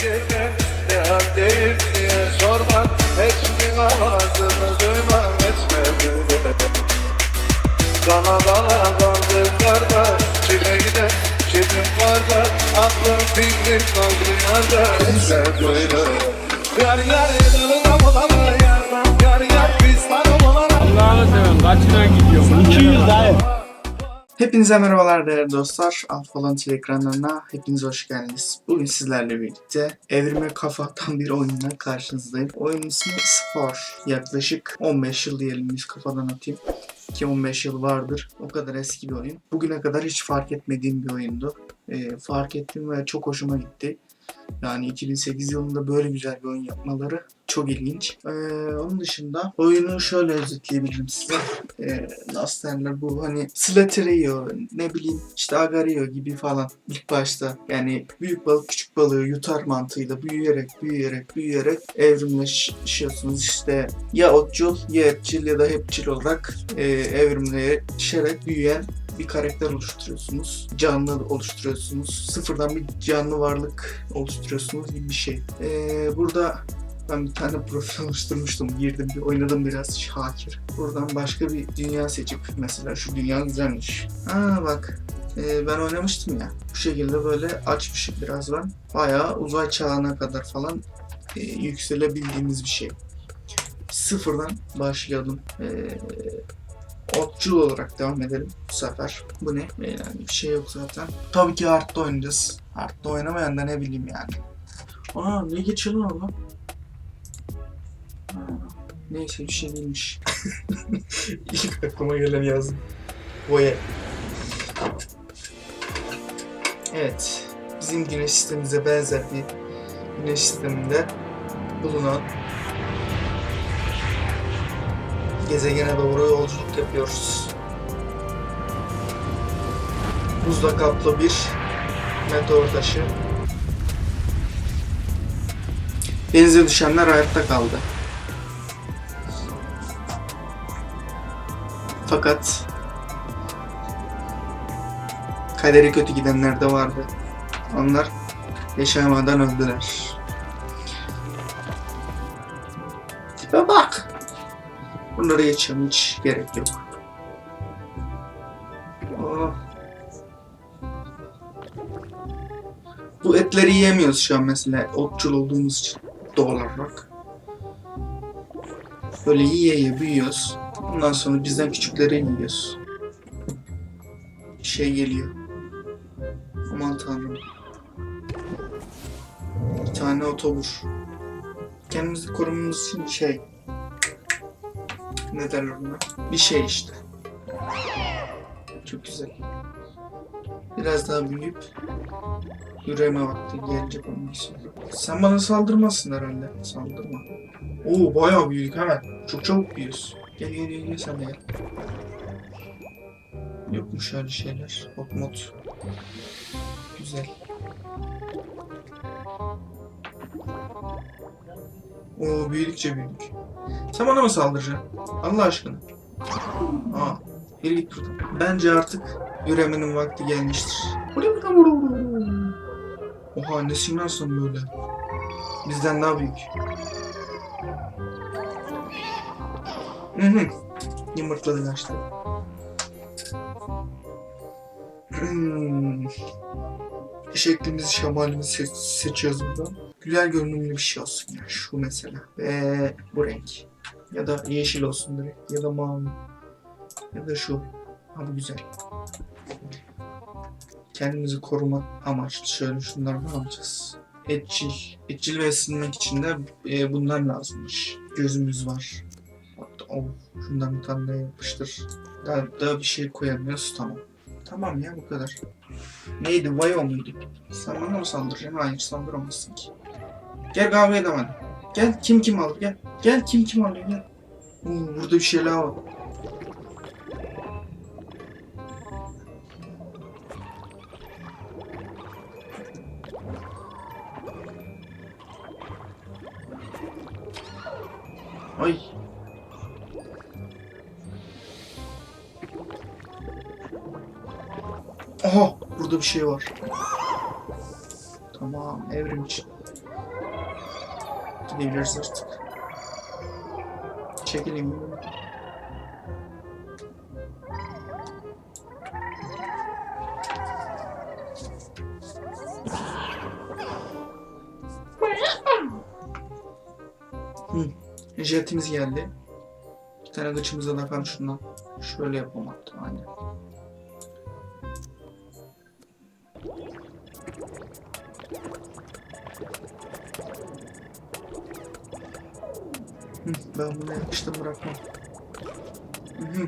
girmem Ne haldeyim diye sorma Hiçbir ağzını duymam etme Bana bana kaldıklarda Çile gider çetim var da Aklım fikrim kaldı yarda Sen böyle Yar yar edelim olana yar Yar yar biz tanım olana Allah'ını seven kaçına gidiyorsun? 200 dayı. Hepinize merhabalar değerli dostlar. Alfalan ekranlarına hepiniz hoş geldiniz. Bugün sizlerle birlikte evrime kafa atan bir oyunla karşınızdayım. Oyunun ismi Spor. Yaklaşık 15 yıl diyelim biz kafadan atayım. Ki 15 yıl vardır. O kadar eski bir oyun. Bugüne kadar hiç fark etmediğim bir oyundu. Ee, fark ettim ve çok hoşuma gitti. Yani 2008 yılında böyle güzel bir oyun yapmaları çok ilginç. Ee, onun dışında oyunu şöyle özetleyebilirim size. Ee, derler bu hani Slatterio ne bileyim işte Agario gibi falan ilk başta yani büyük balık küçük balığı yutar mantığıyla büyüyerek büyüyerek büyüyerek evrimleşiyorsunuz işte ya otçul ya etçil ya da hepçil olarak e, evrimleşerek büyüyen bir karakter oluşturuyorsunuz. Canlı oluşturuyorsunuz. Sıfırdan bir canlı varlık oluşturuyorsunuz gibi bir şey. Ee, burada ben bir tane profil oluşturmuştum. Girdim bir oynadım biraz Şakir. Buradan başka bir dünya seçip mesela şu dünya güzelmiş. Aa bak ee, ben oynamıştım ya. Bu şekilde böyle açmışım biraz ben. Bayağı uzay çağına kadar falan e, yükselebildiğimiz bir şey. Sıfırdan başlayalım. Ee, otçul olarak devam edelim bu sefer. Bu ne? Ee, Yani bir şey yok zaten. Tabii ki hard'da oynayacağız. Hard'da oynamayan da ne bileyim yani. Aa ne geçiyor lan? Ha, Neyse bir şey değilmiş. İlk aklıma gelen yazdım. Boya. Evet. Bizim güneş sistemimize benzer bir güneş sisteminde bulunan gezegene doğru yolculuk yapıyoruz. Buzla kaplı bir meteor taşı. Denize düşenler hayatta kaldı. Fakat kaderi kötü gidenler de vardı. Onlar yaşamadan öldüler. Tipe bak. Bunları geçiyorum hiç gerek yok. Oh. Bu etleri yiyemiyoruz şu an mesela otçul olduğumuz için doğal olarak. Böyle yiye yiye büyüyoruz. Ondan sonra bizden küçükleri yiyoruz. Şey geliyor. Aman tanrım. Bir tane otobur. Kendimizi korumamız için şey. Ne derler ona? Bir şey işte. Çok güzel. Biraz daha büyüyüp Yürüyeme vakti gelecek onun için. Sen bana saldırmazsın herhalde. Saldırma. Oo bayağı büyüdük hemen. Çok çabuk büyüyoruz. Gel gel gel, gel sen de gel. Yokmuş öyle şeyler. Hot mod. Güzel. Oo büyüdükçe büyüdük. Sen bana mı saldıracaksın? Allah aşkına. Aa, geri git buradan. Bence artık üremenin vakti gelmiştir. Oha nesin lan sen böyle? Bizden daha büyük. Hı hı. Yumurtladı kaçtı. Hmm. Şeklimizi, şemalimizi se- seçiyoruz buradan. Güzel görünümlü bir şey olsun ya. Şu mesela. Ve bu renk. Ya da yeşil olsun direkt. Ya da mavi. Ya da şu. Ha bu güzel. Kendimizi koruma amaçlı şöyle şunlardan alacağız. Etçil. Etçil beslenmek için de e, bunlar lazımmış. Gözümüz var. Hatta oh, şundan bir tane daha yapıştır. Daha, daha bir şey koyamıyoruz tamam. Tamam ya bu kadar. Neydi? Vayo muydu? Sen bana mı saldıracaksın? Hayır saldıramazsın ki. Gel kahve edem hadi. Gel kim kim alır gel. Gel kim kim alıyor gel. Oo, burada bir şeyler var. Ay. Aha burada bir şey var. Tamam evrim için. Gidebiliriz artık. Çekileyim. Hı. Jetimiz geldi. Bir tane gıçımıza takalım şundan. Şöyle yapalım hatta aynen. Ben bunu yapıştım bırakmam. Hı hı.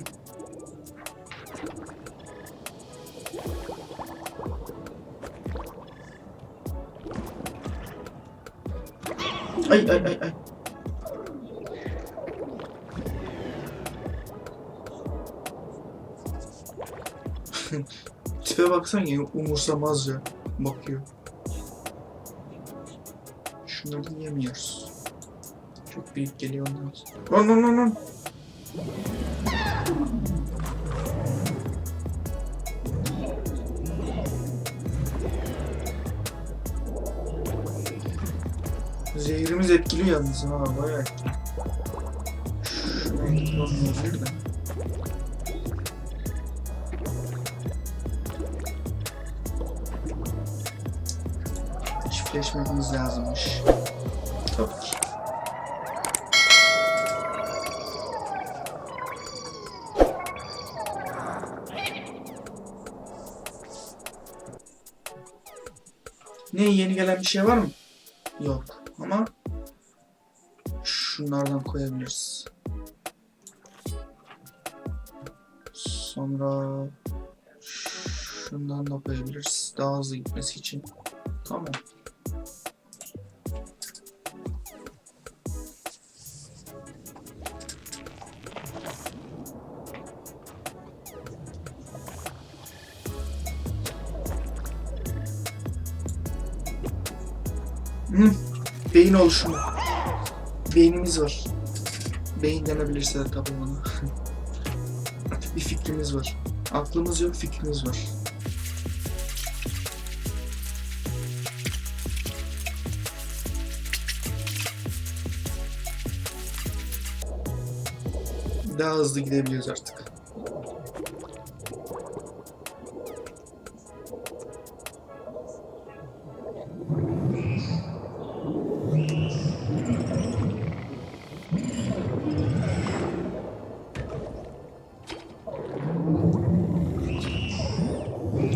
Ay ay ay ay. Tipe baksana ya umursamaz ya. Bakıyor. Şunları yemiyoruz. Çok büyük geliyor ondan. Lan lan lan lan. Zehrimiz etkili yalnız ha bayağı etkili. De. Çiftleşmemiz lazımmış. Ne yeni gelen bir şey var mı? Yok ama şunlardan koyabiliriz. Sonra şundan da koyabiliriz. Daha hızlı gitmesi için. Tamam. Hı, beyin oluşumu. Beynimiz var. Beyin denebilirse de tabii bana. bir fikrimiz var. Aklımız yok, fikrimiz var. Daha hızlı gidebiliyoruz artık.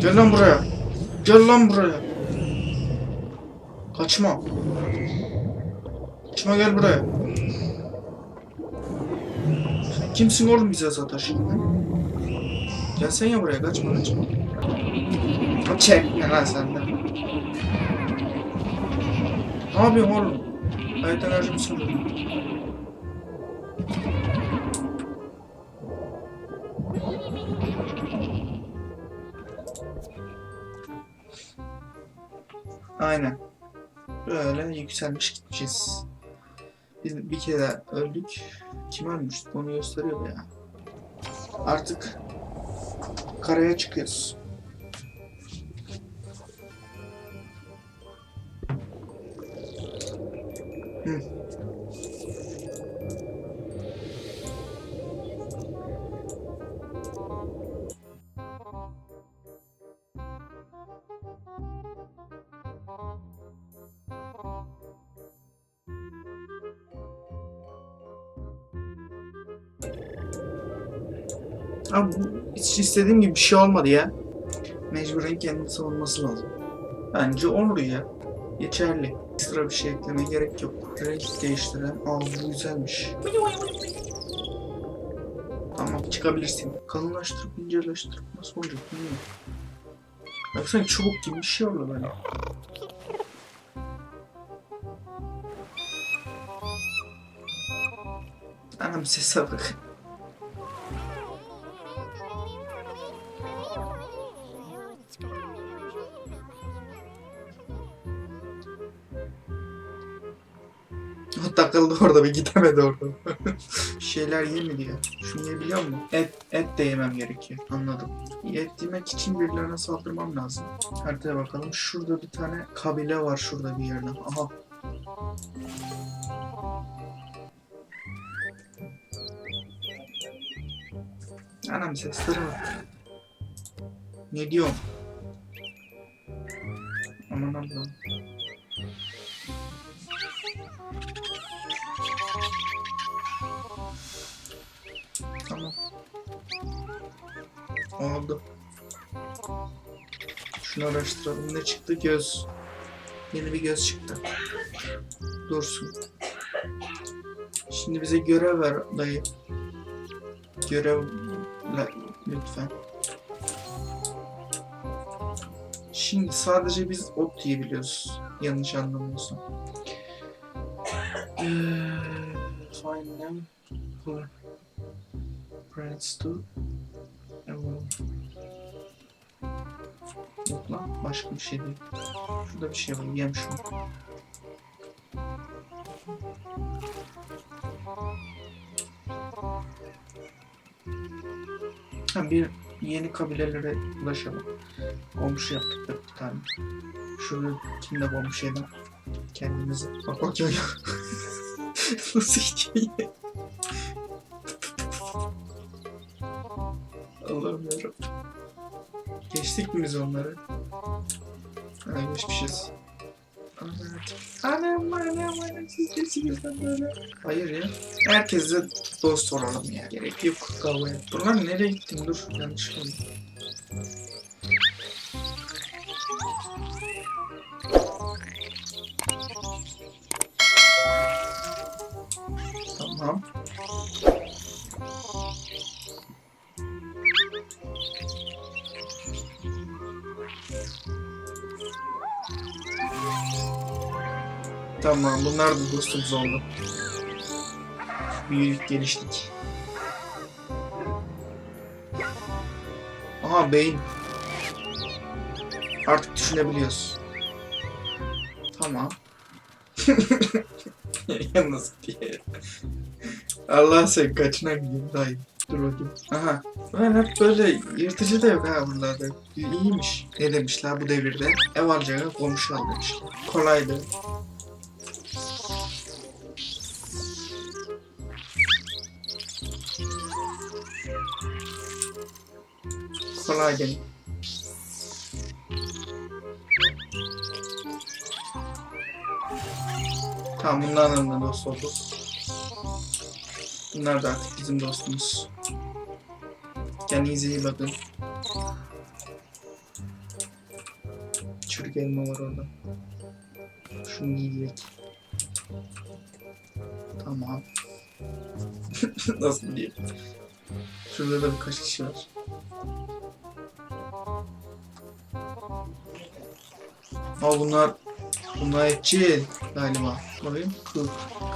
Gel lan buraya. Gel lan buraya. Kaçma. Kaçma gel buraya. Sen kimsin oğlum bize sataşın? Gelsene ya buraya kaçma kaçma. Çek ne lan sen de. Ne yapıyorsun oğlum? Hayat enerjimi söndürdüm. Aynen. Böyle yükselmiş gideceğiz. Biz bir kere öldük. Kim ölmüştü? Onu gösteriyordu ya. Artık karaya çıkıyoruz. Hı. Abi hiç istediğim gibi bir şey olmadı ya. Mecburen kendini savunması lazım. Bence olur ya. Yeterli. Ekstra bir şey eklemeye gerek yok. Renk değiştiren. Aa bu güzelmiş. Tamam çıkabilirsin. Kalınlaştırıp incelaştırıp nasıl olacak bilmiyorum. Baksana çubuk gibi bir şey oldu böyle. Anam sese bak. Takıldı orada bir gidemedi orada. Şeyler yemedi ya. Şunu yiyebiliyor mu? Et, et de yemem gerekiyor. Anladım. Et yemek için birilerine saldırmam lazım. Haritaya bakalım. Şurada bir tane kabile var şurada bir yerde. Aha. Anam sesleri var. Ne diyorsun? Aman Allah'ım. Oldu. Şunu araştıralım. Ne çıktı? Göz. Yeni bir göz çıktı. Dursun. Şimdi bize görev ver dayı. Görev lütfen. Şimdi sadece biz ot yiyebiliyoruz. Yanlış anlamıyorsam. Eee, find them. Pull. Friends Yok lan başka bir şey değil. Şurada bir şey var. Yem şunu. Ha, bir yeni kabilelere ulaşalım. Komşu yaptık da bir tane. Şunu kimle komşu edelim? Kendimizi. Bak bak ya. Nasıl hikaye? Allah'ım yarabbim. Geçtik mi biz onları? Ha geçmişiz. Anam anam anam siz kesinlikle böyle. Hayır ya. Herkese dost olalım ya. Gerek yok kavgaya. Dur lan nereye gittin dur. Yanlış oldu. Tamam. Tamam bunlar da dostumuz oldu. Büyüdük geliştik. Aha beyin. Artık düşünebiliyoruz. Tamam. Yalnız diye. Allah sen kaçına gideyim dayı. Dur bakayım. Aha. Ben hep böyle yırtıcı da yok ha bunlarda. İyiymiş. Ne demişler bu devirde? Ev alacağı komşu al demişler. Kolaydı. Kolay gelin. Tamam bunlarla da dost olduk. Bunlar da artık bizim dostumuz. Kendinize iyi bakın. Çürük elma var orada. Şunu yiyecek. Tamam. Nasıl diyeyim? Şurada da birkaç kişi var. Aa bunlar bunlar etçi galiba. Bakayım kız,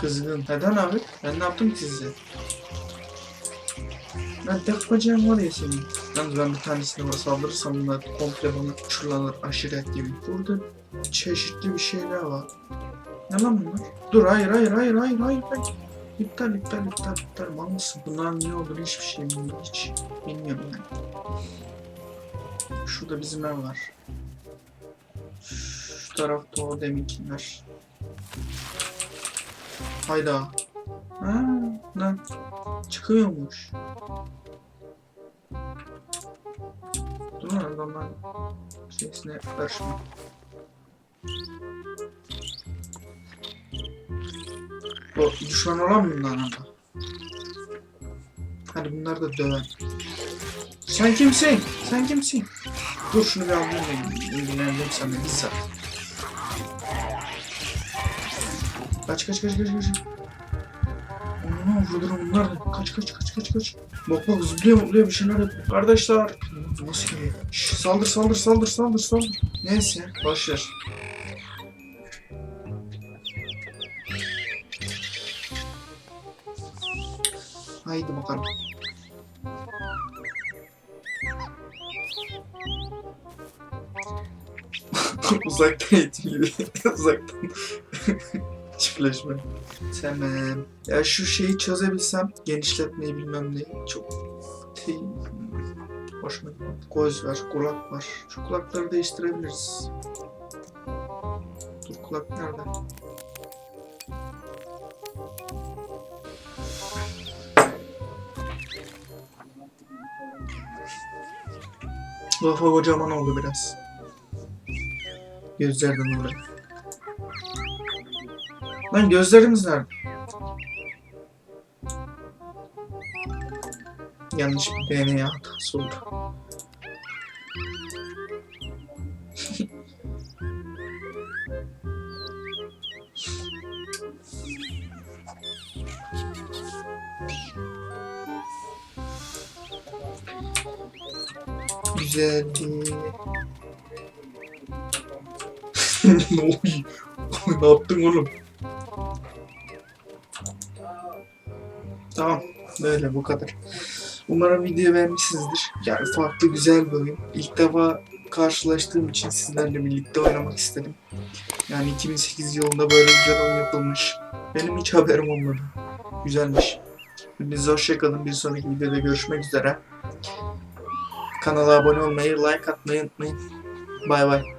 kızgın. Neden abi? Ben ne yaptım ki size? Ben tek bacağım var ya senin. Yalnız ben bir tanesine saldırırsam bunlar komple bana uçurlanır aşiret gibi. Burada çeşitli bir şeyler var. Ne lan bunlar? Dur hayır hayır hayır hayır hayır. hayır. İptal iptal iptal iptal mal mısın? Bunların ne olduğunu hiçbir şey bilmiyorum hiç. Bilmiyorum yani. Şurada bizim ev var. Tarafta o deminkiler. Hayda. Ha, lan. Çıkıyormuş. Dur lan adamlar şeysine karışma. Bu düşman olan mı bunlar ama? Hadi bunları da döven. Sen kimsin? Sen kimsin? Dur şunu bir alayım da ilgileneceğim seninle bir saat. Kaç kaç kaç kaç kaç. Aman vurdurum bunlar. Kaç kaç kaç kaç kaç. Bak bak zıplıyor zıplıyor bir şeyler yapıyor. Kardeşler. Nasıl geliyor? Şş, saldır saldır saldır saldır saldır. Neyse boşver. Haydi bakalım. Uzaktan eğitim gibi. Uzaktan. Çiftleşme. Tamam. Ya şu şeyi çözebilsem genişletmeyi bilmem ne. Çok şey, hoşuma gitmedi. Göz var, kulak var. Şu kulakları değiştirebiliriz. Dur kulak nerede? Lafa kocaman oldu biraz. Gözlerden dolayı. Lan gözlerimiz nerede? Yanlış bir DNA hatası oldu. Güzeldi. ne yaptın oğlum? Böyle bu kadar. Umarım videoyu beğenmişsinizdir. Yani farklı güzel bir oyun. İlk defa karşılaştığım için sizlerle birlikte oynamak istedim. Yani 2008 yılında böyle güzel oyun yapılmış. Benim hiç haberim olmadı. Güzelmiş. Hepinize hoşçakalın. Bir sonraki videoda görüşmek üzere. Kanala abone olmayı, like atmayı unutmayın. Bay bay.